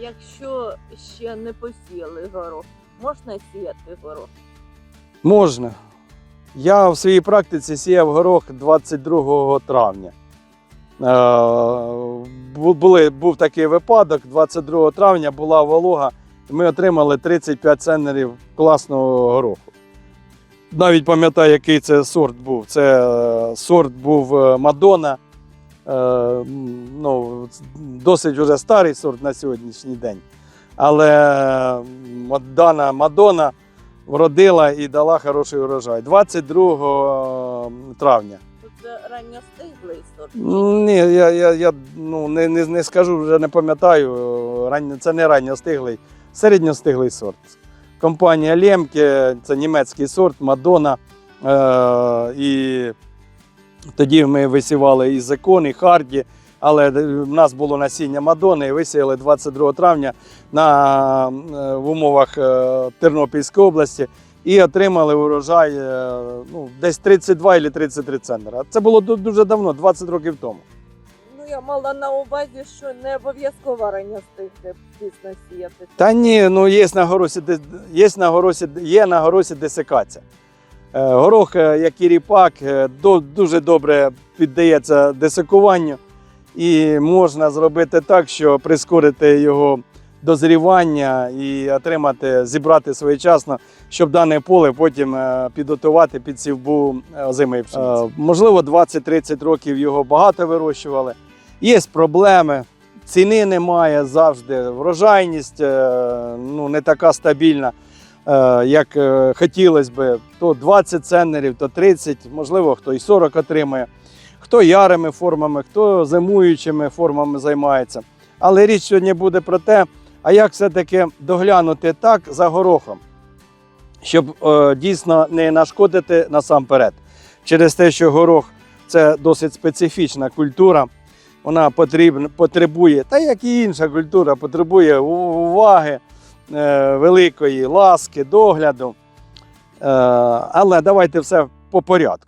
якщо ще не посіяли горох, можна сіяти горох? Можна. Я в своїй практиці сіяв горох 22 травня. Е, були, був такий випадок, 22 травня була волога, ми отримали 35 центнерів класного гороху. Навіть пам'ятаю, який це сорт був. Це е, сорт був е, Мадона. Е, ну, досить вже старий сорт на сьогоднішній день. Але дана Мадона вродила і дала хороший урожай. 22 травня. Це ранньостиглий сорт. Ні, я, я, я ну, не, не, не скажу, вже не пам'ятаю. Ран- Це не ранньостиглий, середньостиглий сорт. Компанія Лемке, це німецький сорт, Мадона. Е, і тоді ми висівали і Зекон, і Харді, але в нас було насіння Мадони і висіяли 22 травня на, е, в умовах е, Тернопільської області і отримали урожай е, ну, десь 32 або 33 центнера. Це було дуже давно, 20 років тому. Ну я мала на увазі, що не обов'язково ранньостигле пізно сіяти. Та ні, ну є на горосі, є на горосі, є на горосі десикація. Е, Горох, е, як і ріпак, е, дуже добре піддається десикуванню, і можна зробити так, що прискорити його дозрівання і отримати, зібрати своєчасно, щоб дане поле потім підготувати під сівбу озимої пшениці. Можливо, 20-30 років його багато вирощували. Є проблеми, ціни немає завжди. Врожайність ну, не така стабільна, як е, хотілося би. То 20 центнерів, то 30, можливо, хто і 40 отримує. Хто ярими формами, хто зимуючими формами займається. Але річ сьогодні буде про те, а як все-таки доглянути так за горохом, щоб е, дійсно не нашкодити насамперед. Через те, що горох це досить специфічна культура, вона потрібна, потребує, та як і інша культура, потребує уваги, е, великої ласки, догляду. Е, але давайте все по порядку.